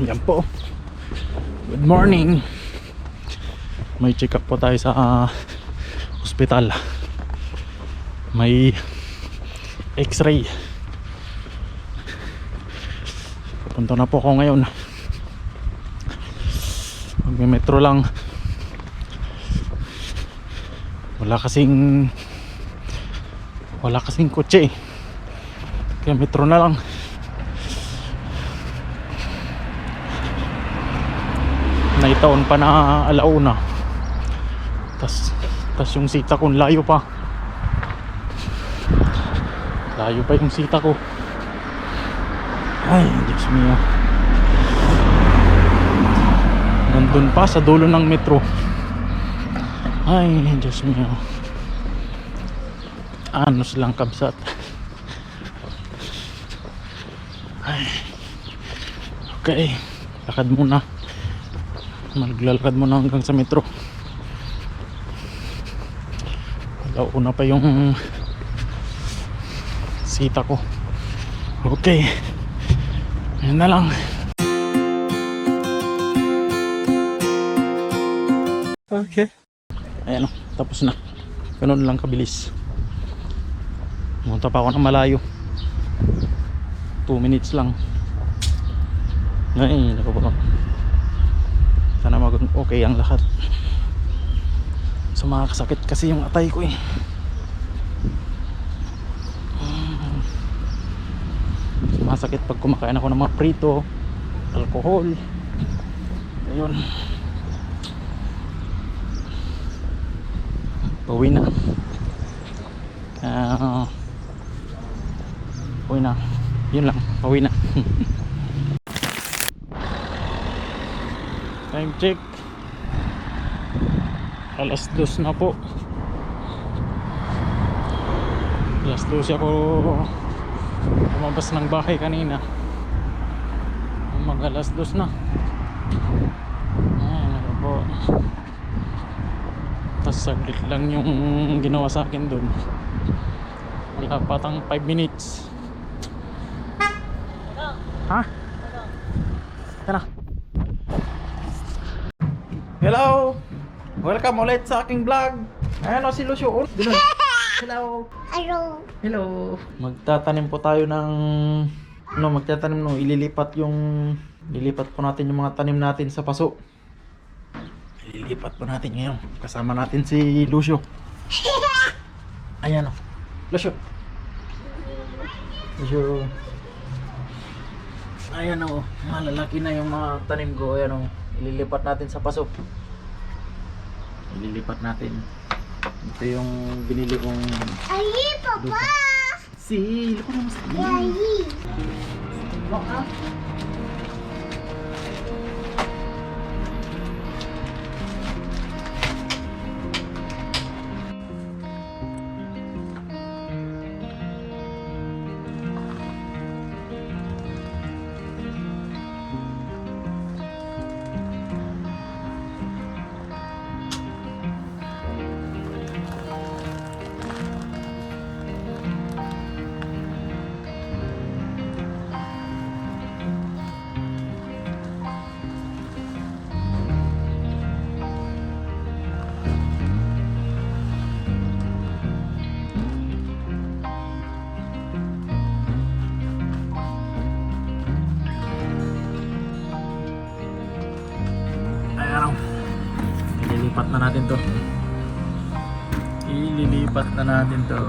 Yan po. Good morning. May check up po tayo sa ah, hospital. May x-ray. Pupunta na po ako ngayon. Magme-metro lang. Wala kasing wala kasing kotse. Kaya metro na lang. Naitaon pa na alauna. Tas, tas yung sita ko layo pa. Layo pa yung sita ko. Ay, Diyos mio. Nandun pa sa dulo ng metro. Ay, Diyos mio. Anos lang kabsat. Ay. Okay. Lakad muna. Maglalakad muna hanggang sa metro. Una pa yung sita ko. Okay. Yan na lang. Okay. Ayan o, tapos na. Ganun lang kabilis. Pumunta pa ako ng malayo. 2 minutes lang. Ay, naku po. Sana mag okay ang lahat. Sumakasakit kasi yung atay ko eh. Sumasakit pag kumakain ako ng mga prito, alcohol. Ayun. Pauwi na. Ah, pauwi na. Yun lang, pauwi na. Time check. Alas dos na po. Alas dos ako lumabas ng bahay kanina. Mag alas dos na. Ay, nako po. Tapos saglit lang yung ginawa sa akin dun. Wala patang 5 minutes. Ha? Ito na. Hello! Welcome ulit sa aking vlog. Ayan o si Lucio. Oh. Hello. Hello. Hello. Magtatanim po tayo ng ano, magtatanim no, ililipat yung lilipat po natin yung mga tanim natin sa paso. Ililipat po natin ngayon. Kasama natin si Lucio. Ayan o. Lucio. Lucio. Ayan o. Malalaki na yung mga tanim ko. Ayan o. Ililipat natin sa paso. Ililipat natin. Ito yung binili kong Ayi, Papa. si... Luko naman sa Ayi. Ayan o. na natin to. Ililipat na natin to.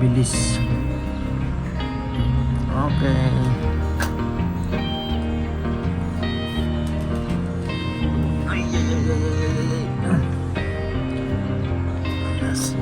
Ng mabilis. Okay. Ay, ay, ay, ay, ay, ay, ay. Yes,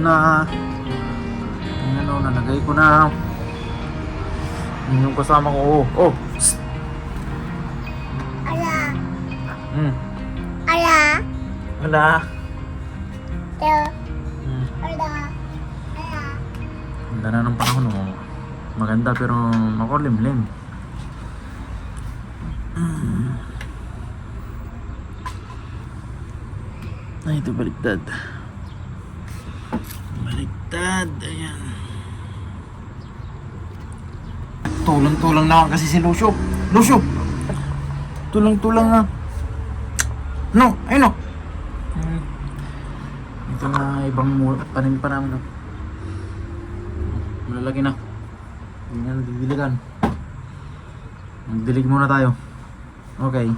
na. Ang ano, nalagay ko na. Yun yung kasama ko. Oh, oh. Ala. Hmm. Ala. Wala. Te. Hmm. Ala. Ala. Ganda na ng panahon oh. Maganda pero makulimlim. Mm. Ay, ito baliktad. Baliktad. Ayan. Tulang-tulang naman kasi si Lucio. Lucio! Tulang-tulang na. No, ay no. Mm. Ito na ibang tanim pa namin. Malalaki na. Hindi na didiligan. Magdilig muna tayo. Okay.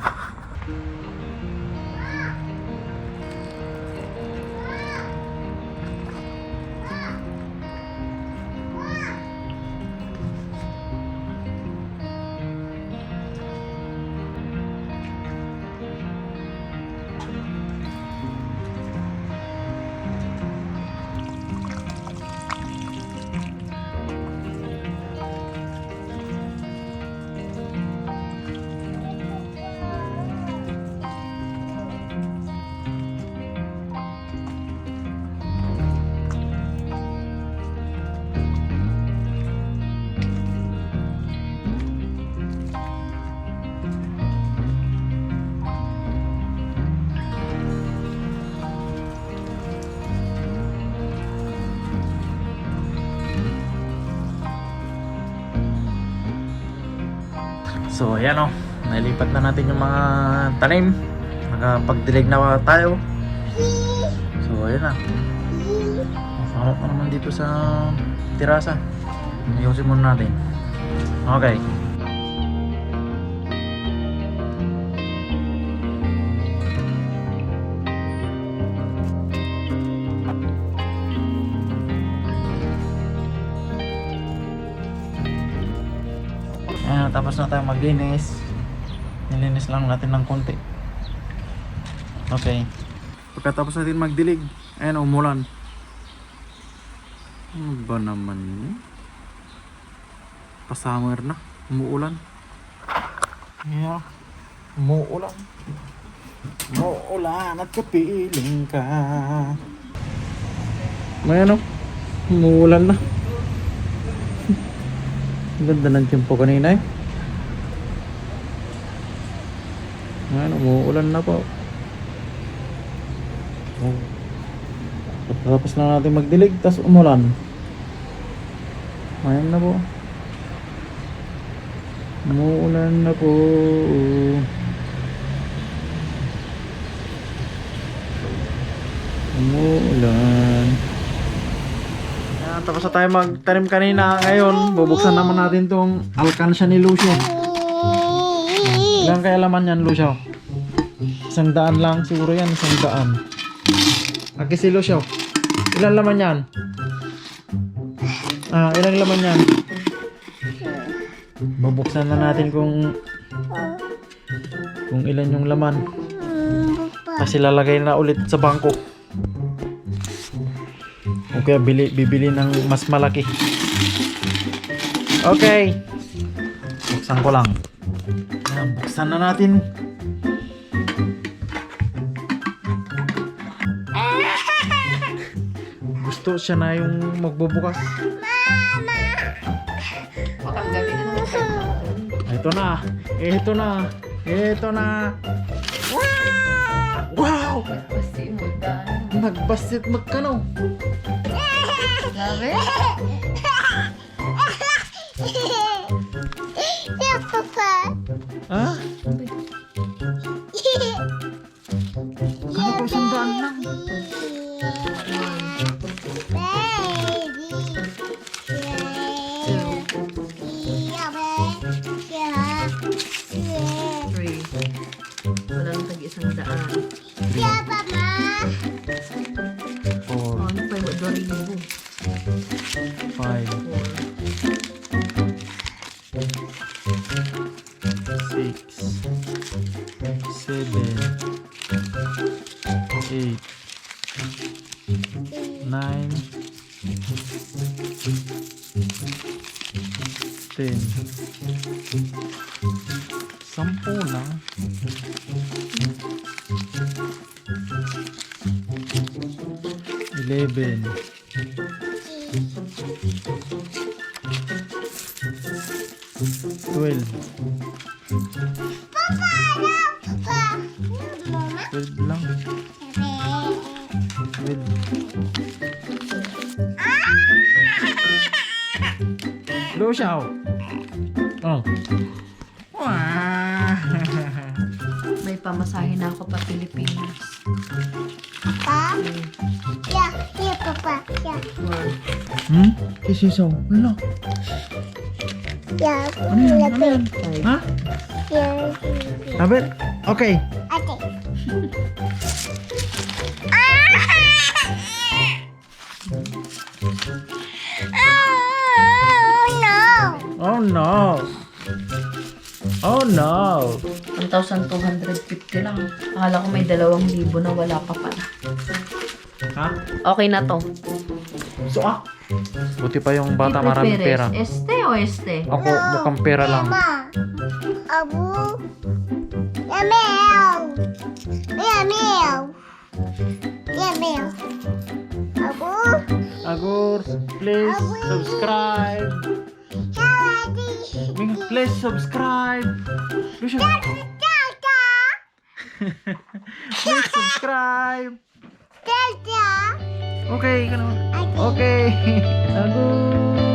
So ayan o, nailipat na natin yung mga tanim. Nakapagdilig na tayo. So ayan na. Masarap na naman dito sa terasa. Ayusin muna natin. Okay. Ayan, tapos na tayo maglinis. Nilinis lang natin ng konti. Okay. Pagkatapos natin magdilig, ayan umulan. Ano ba naman yun? Pa-summer na. Umuulan. Yeah. Umuulan. Umuulan at kapiling ka. May ano? Umuulan na. Ganda ng tiyempo kanina eh. Ayan, umuulan na po. Oh. Tapos na natin magdilig, tas umulan. Ayan na po. Umuulan na po. Umuulan. Ayan, tapos na tayo magtanim kanina. Ngayon, bubuksan naman natin tong alkansya ni Lucio. Ilan kaya laman yan, Lucio? Isang daan lang siguro yan, isang daan. Aki si Lucio. Ilan laman yan? Ah, ilang laman yan? Bubuksan na natin kung kung ilan yung laman. Kasi lalagay na ulit sa bangko. O kaya bili, bibili ng mas malaki. Okay. Buksan ko lang. Ayan, buksan na natin. Gusto siya na yung magbubukas. Kayo. Ito na. Ito na. Ito na. Wow! Dahil. Nagbasit magkano. Grabe. Sampu na. Eleven. Twelve. Twelve lang. Twelve. Lucia. Oh. Wah. May pamasahe na ako pa Pilipinas. Papa. Yeah, yeah, Papa. Yeah, Hmm? Isisaw. Wala. yeah. Ano yan? Ano yan? Five. Ha? Yeah. Abel? Okay. 1,250 lang. Akala ko may 2,000 na wala pa pala. Ha? Okay na to. So ah. Buti pa yung bata Libre maraming pera. Este o este? Ako mukhang pera lang. Mama. Abu. Yamel. Yamel. Yamel. Abu. Agurs, please subscribe. Please subscribe. please subscribe. Okay. Ate. Okay. Agus.